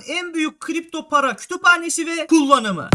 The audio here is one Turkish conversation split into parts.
dünyanın en büyük kripto para kütüphanesi ve kullanımı.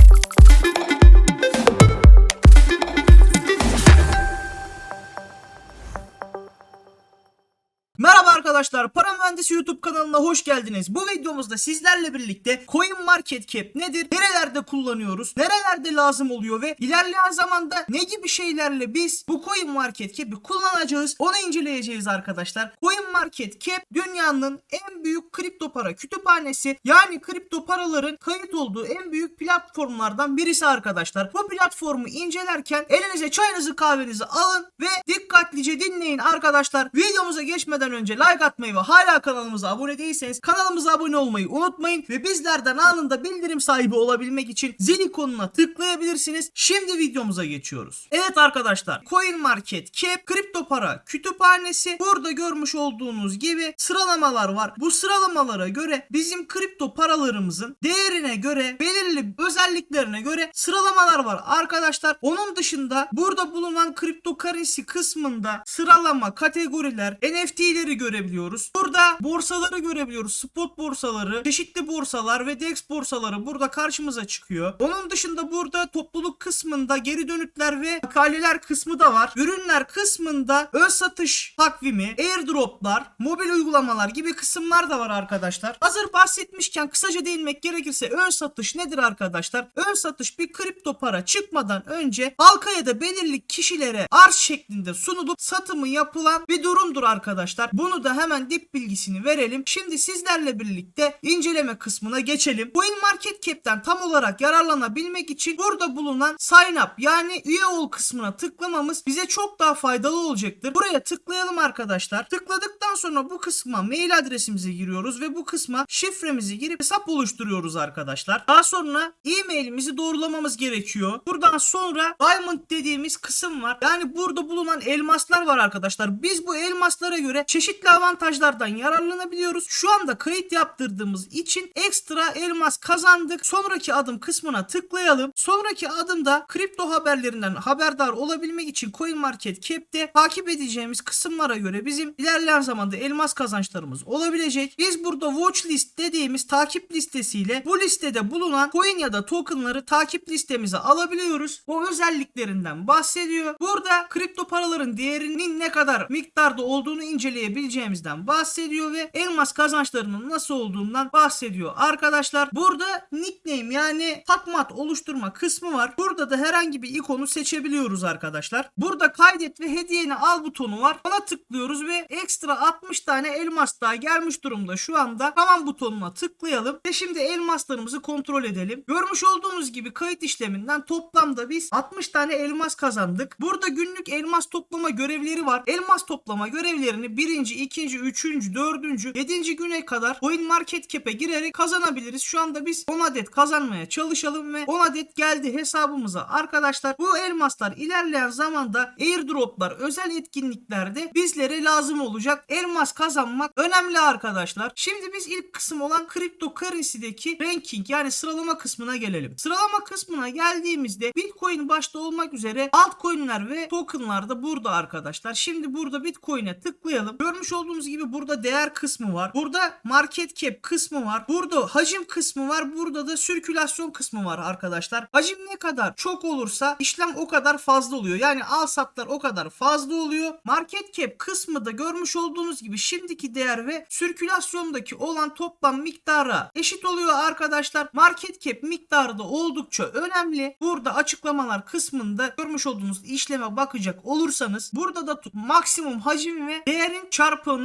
Arkadaşlar, Para Mühendisi YouTube kanalına hoş geldiniz. Bu videomuzda sizlerle birlikte Coin Market Cap nedir? Nerelerde kullanıyoruz? Nerelerde lazım oluyor ve ilerleyen zamanda ne gibi şeylerle biz bu Coin Market Cap'i kullanacağız? Onu inceleyeceğiz arkadaşlar. Coin Market Cap dünyanın en büyük kripto para kütüphanesi. Yani kripto paraların kayıt olduğu en büyük platformlardan birisi arkadaşlar. Bu platformu incelerken elinize çayınızı kahvenizi alın ve dikkatlice dinleyin arkadaşlar. Videomuza geçmeden önce like atmayı ve hala kanalımıza abone değilseniz kanalımıza abone olmayı unutmayın ve bizlerden anında bildirim sahibi olabilmek için zil ikonuna tıklayabilirsiniz. Şimdi videomuza geçiyoruz. Evet arkadaşlar Coin Market Cap kripto para kütüphanesi burada görmüş olduğunuz gibi sıralamalar var. Bu sıralamalara göre bizim kripto paralarımızın değerine göre belirli özelliklerine göre sıralamalar var arkadaşlar. Onun dışında burada bulunan kripto currency kısmında sıralama kategoriler NFT'leri görebiliyoruz. Burada borsaları görebiliyoruz. Spot borsaları, çeşitli borsalar ve DEX borsaları burada karşımıza çıkıyor. Onun dışında burada topluluk kısmında geri dönütler ve makaleler kısmı da var. Ürünler kısmında ön satış takvimi, airdroplar, mobil uygulamalar gibi kısımlar da var arkadaşlar. Hazır bahsetmişken kısaca değinmek gerekirse ön satış nedir arkadaşlar? Ön satış bir kripto para çıkmadan önce halka ya da belirli kişilere arz şeklinde sunulup satımı yapılan bir durumdur arkadaşlar. Bunu da hemen dip bilgisini verelim. Şimdi sizlerle birlikte inceleme kısmına geçelim. Coin Market Cap'ten tam olarak yararlanabilmek için burada bulunan sign up yani üye ol kısmına tıklamamız bize çok daha faydalı olacaktır. Buraya tıklayalım arkadaşlar. Tıkladıktan sonra bu kısma mail adresimizi giriyoruz ve bu kısma şifremizi girip hesap oluşturuyoruz arkadaşlar. Daha sonra e-mailimizi doğrulamamız gerekiyor. Buradan sonra diamond dediğimiz kısım var. Yani burada bulunan elmaslar var arkadaşlar. Biz bu elmaslara göre çeşitli avantajlardan yararlanabiliyoruz. Şu anda kayıt yaptırdığımız için ekstra elmas kazandık. Sonraki adım kısmına tıklayalım. Sonraki adımda kripto haberlerinden haberdar olabilmek için Coin Market Cap'te takip edeceğimiz kısımlara göre bizim ilerleyen zamanda elmas kazançlarımız olabilecek. Biz burada watch list dediğimiz takip listesiyle bu listede bulunan coin ya da tokenları takip listemize alabiliyoruz. O özelliklerinden bahsediyor. Burada kripto paraların değerinin ne kadar miktarda olduğunu inceleyebileceğimizden bahsediyor ve elmas kazançlarının nasıl olduğundan bahsediyor. Arkadaşlar burada nickname yani takmat oluşturma kısmı var. Burada da herhangi bir ikonu seçebiliyoruz arkadaşlar. Burada kaydet ve hediyeni al butonu var. Ona tıklıyoruz ve ekstra 60 tane elmas daha gelmiş durumda şu anda. Tamam butonuna tıklayalım ve şimdi elmaslarımızı kontrol edelim. Görmüş olduğunuz gibi kayıt işleminden toplamda biz 60 tane elmas kazandık. Burada günlük elmas toplama görevleri var. Elmas toplama görevlerini 1. 2. 3. 4. 7. güne kadar Coin Market Cap'e girerek kazanabiliriz. Şu anda biz 10 adet kazanmaya çalışalım ve 10 adet geldi hesabımıza. Arkadaşlar bu elmaslar ilerleyen zamanda airdroplar, özel etkinliklerde bizlere lazım olacak. Elmas kazanmak önemli arkadaşlar. Şimdi biz ilk kısım olan cryptocurrency'deki ranking yani sıralama kısmına gelelim. Sıralama kısmına geldiğimizde Bitcoin başta olmak üzere altcoin'ler ve token'lar da burada arkadaşlar. Şimdi burada Bitcoin'e tıklayalım. Görmüş olduğunuz gibi burada değer kısmı var. Burada market cap kısmı var. Burada hacim kısmı var. Burada da sirkülasyon kısmı var arkadaşlar. Hacim ne kadar çok olursa işlem o kadar fazla oluyor. Yani al satlar o kadar fazla oluyor. Market cap kısmı da görmüş olduğunuz gibi şimdiki değer ve sirkülasyondaki olan toplam miktara eşit oluyor arkadaşlar. Market cap miktarı da oldukça önemli. Burada açıklamalar kısmında görmüş olduğunuz işleme bakacak olursanız burada da maksimum hacim ve değerin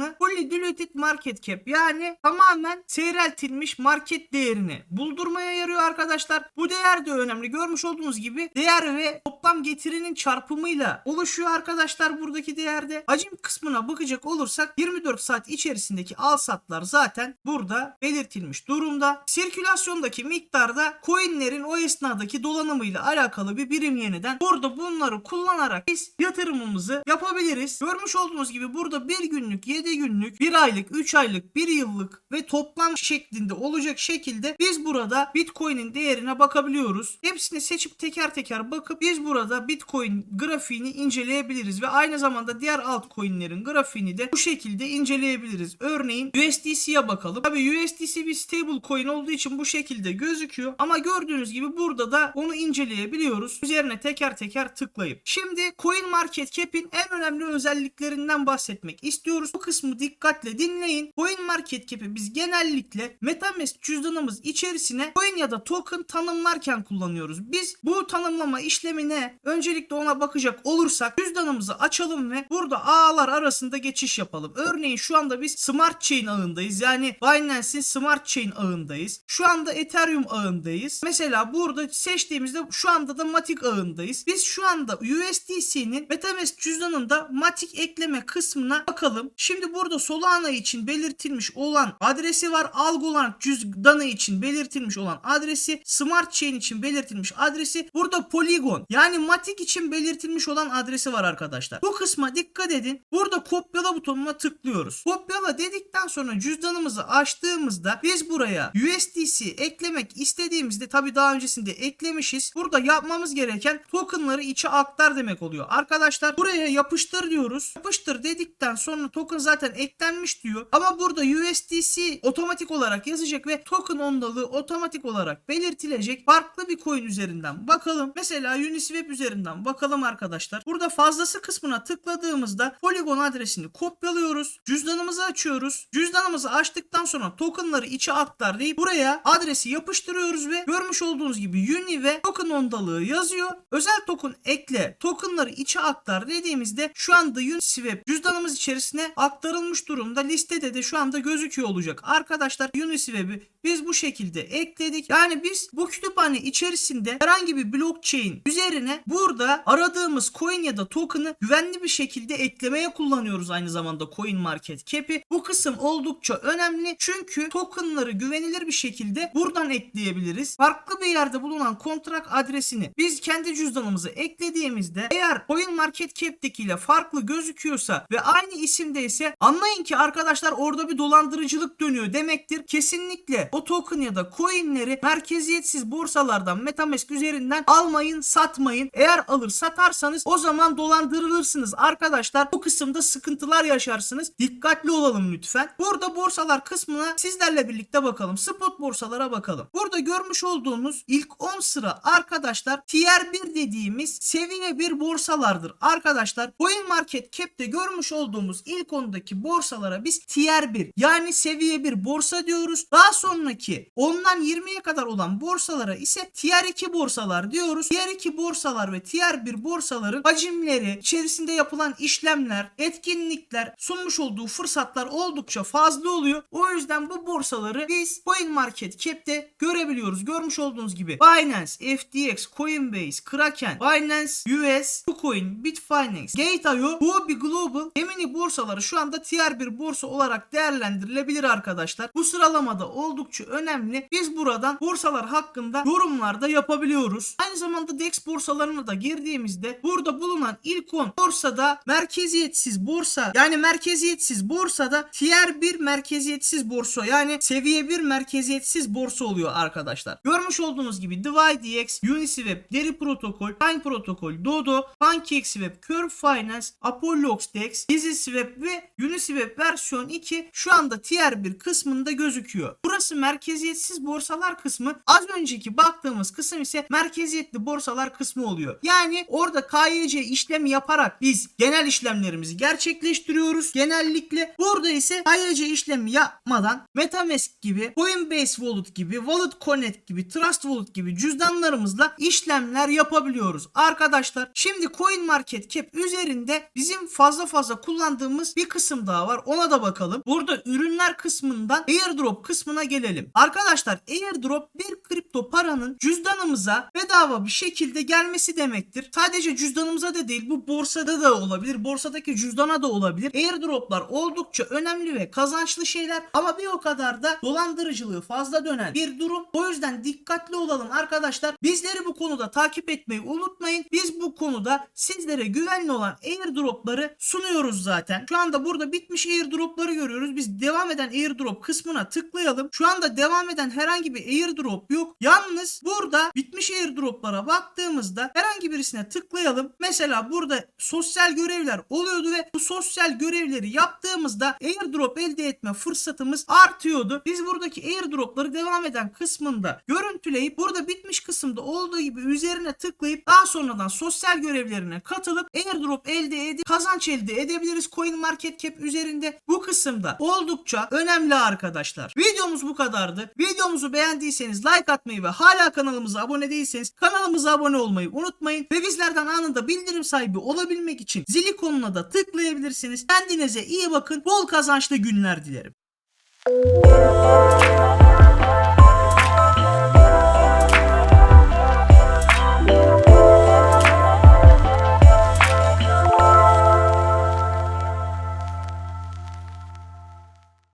çarpanı fully diluted market cap yani tamamen seyreltilmiş market değerini buldurmaya yarıyor arkadaşlar. Bu değer de önemli. Görmüş olduğunuz gibi değer ve toplam getirinin çarpımıyla oluşuyor arkadaşlar buradaki değerde. Hacim kısmına bakacak olursak 24 saat içerisindeki al satlar zaten burada belirtilmiş durumda. Sirkülasyondaki miktarda coinlerin o esnadaki dolanımıyla alakalı bir birim yeniden burada bunları kullanarak biz yatırımımızı yapabiliriz. Görmüş olduğunuz gibi burada bir günlük 7 günlük, 1 aylık, 3 aylık, 1 yıllık ve toplam şeklinde olacak şekilde biz burada Bitcoin'in değerine bakabiliyoruz. Hepsini seçip teker teker bakıp biz burada Bitcoin grafiğini inceleyebiliriz ve aynı zamanda diğer altcoin'lerin grafiğini de bu şekilde inceleyebiliriz. Örneğin USDC'ye bakalım. Tabii USDC bir stable coin olduğu için bu şekilde gözüküyor ama gördüğünüz gibi burada da onu inceleyebiliyoruz. Üzerine teker teker tıklayıp. Şimdi CoinMarketCap'in en önemli özelliklerinden bahsetmek istiyoruz. Bu kısmı dikkatle dinleyin. CoinMarketCap'i biz genellikle MetaMask cüzdanımız içerisine coin ya da token tanımlarken kullanıyoruz. Biz bu tanımlama işlemine öncelikle ona bakacak olursak cüzdanımızı açalım ve burada ağlar arasında geçiş yapalım. Örneğin şu anda biz Smart Chain ağındayız. Yani Binance'in Smart Chain ağındayız. Şu anda Ethereum ağındayız. Mesela burada seçtiğimizde şu anda da Matic ağındayız. Biz şu anda USDC'nin MetaMask cüzdanında Matic ekleme kısmına bakalım. Şimdi burada Solana için belirtilmiş olan adresi var. Algoland cüzdanı için belirtilmiş olan adresi. Smart Chain için belirtilmiş adresi. Burada Polygon yani Matic için belirtilmiş olan adresi var arkadaşlar. Bu kısma dikkat edin. Burada kopyala butonuna tıklıyoruz. Kopyala dedikten sonra cüzdanımızı açtığımızda biz buraya USDC eklemek istediğimizde tabi daha öncesinde eklemişiz. Burada yapmamız gereken tokenları içe aktar demek oluyor. Arkadaşlar buraya yapıştır diyoruz. Yapıştır dedikten sonra token zaten eklenmiş diyor. Ama burada USDC otomatik olarak yazacak ve token ondalığı otomatik olarak belirtilecek. Farklı bir coin üzerinden bakalım. Mesela Uniswap üzerinden bakalım arkadaşlar. Burada fazlası kısmına tıkladığımızda Polygon adresini kopyalıyoruz. Cüzdanımızı açıyoruz. Cüzdanımızı açtıktan sonra tokenları içe aktar deyip buraya adresi yapıştırıyoruz ve görmüş olduğunuz gibi Uni ve token ondalığı yazıyor. Özel token ekle, tokenları içe aktar dediğimizde şu anda Uniswap cüzdanımız içerisine aktarılmış durumda. Listede de şu anda gözüküyor olacak. Arkadaşlar Uniswap'i biz bu şekilde ekledik. Yani biz bu kütüphane içerisinde herhangi bir blockchain üzerine burada aradığımız coin ya da token'ı güvenli bir şekilde eklemeye kullanıyoruz aynı zamanda Coin Market Cap'i. Bu kısım oldukça önemli çünkü token'ları güvenilir bir şekilde buradan ekleyebiliriz. Farklı bir yerde bulunan kontrak adresini biz kendi cüzdanımıza eklediğimizde eğer Coin Market Cap'teki ile farklı gözüküyorsa ve aynı isimdeyse anlayın ki arkadaşlar orada bir dolandırıcılık dönüyor demektir. Kesinlikle o token ya da coinleri merkeziyetsiz borsalardan Metamask üzerinden almayın, satmayın. Eğer alır satarsanız o zaman dolandırılırsınız arkadaşlar. Bu kısımda sıkıntılar yaşarsınız. Dikkatli olalım lütfen. Burada borsalar kısmına sizlerle birlikte bakalım. Spot borsalara bakalım. Burada görmüş olduğunuz ilk 10 sıra arkadaşlar tier 1 dediğimiz seviye 1 borsalardır. Arkadaşlar Coin Market Cap'te görmüş olduğumuz ilk 10'daki borsalara biz tier 1 yani seviye 1 borsa diyoruz. Daha sonraki 10'dan 20'ye kadar olan borsalara ise tier 2 borsalar diyoruz. Tier 2 borsalar ve tier 1 borsaların hacimleri, içerisinde yapılan işlemler, etkinlikler, sunmuş olduğu fırsatlar oldukça fazla oluyor. O yüzden bu borsaları biz Coin Market Cap'te görebiliyoruz. Görmüş olduğunuz gibi Binance, FTX, Coinbase, Kraken, Binance US, KuCoin, Bitfinex, Gate.io, Huobi Global, Gemini borsaları şu anda tier 1 borsa olarak değerlendirilebilir arkadaşlar. Bu sıralamada oldukça önemli. Biz buradan borsalar hakkında yorumlarda yapabiliyoruz. Aynı zamanda DEX borsalarına da girdiğimizde burada bulunan ilk 10 borsada merkeziyetsiz borsa yani merkeziyetsiz borsada tier 1 merkeziyetsiz borsa yani seviye 1 merkeziyetsiz borsa oluyor arkadaşlar. Görmüş olduğunuz gibi DivideX, Uniswap, Deri Protokol, Pine Protokol, Dodo, PancakeSwap, Curve Finance, Apollox DEX, EasySwap ve Uniswap versiyon 2 şu anda tier 1 kısmında gözüküyor. Burası merkeziyetsiz borsalar kısmı. Az önceki baktığımız kısım ise merkeziyetli borsalar kısmı oluyor. Yani orada KYC işlemi yaparak biz genel işlemlerimizi gerçekleştiriyoruz. Genellikle burada ise KYC işlemi yapmadan Metamask gibi, Coinbase Wallet gibi, Wallet Connect gibi, Trust Wallet gibi cüzdanlarımızla işlemler yapabiliyoruz. Arkadaşlar şimdi Coin Market Cap üzerinde bizim fazla fazla kullandığımız bir kısım daha var. Ona da bakalım. Burada ürünler kısmından airdrop kısmına gelelim. Arkadaşlar airdrop bir kripto paranın cüzdanımıza bedava bir şekilde gelmesi demektir. Sadece cüzdanımıza da değil bu borsada da olabilir. Borsadaki cüzdana da olabilir. Airdroplar oldukça önemli ve kazançlı şeyler ama bir o kadar da dolandırıcılığı fazla dönen bir durum. O yüzden dikkatli olalım arkadaşlar. Bizleri bu konuda takip etmeyi unutmayın. Biz bu konuda sizlere güvenli olan airdropları sunuyoruz zaten. Şu anda burada bitmiş airdropları görüyoruz. Biz devam eden airdrop kısmına tıklayalım. Şu anda devam eden herhangi bir airdrop yok. Yalnız burada bitmiş airdroplara baktığımızda herhangi birisine tıklayalım. Mesela burada sosyal görevler oluyordu ve bu sosyal görevleri yaptığımızda airdrop elde etme fırsatımız artıyordu. Biz buradaki airdropları devam eden kısmında görüntüleyip burada bitmiş kısımda olduğu gibi üzerine tıklayıp daha sonradan sosyal görevlerine katılıp airdrop elde edip kazanç elde edebiliriz Coin Market Cap üzerinde. Bu kısımda oldukça önemli arkadaşlar. Videomuz bu kadardı. Videomuzu beğendiyseniz like atmayı ve hala kanalımıza abone değilseniz kanalımıza abone olmayı unutmayın. Ve bizlerden anında bildirim sahibi olabilmek için zil ikonuna da tıklayabilirsiniz. Kendinize iyi bakın. Bol kazançlı günler dilerim.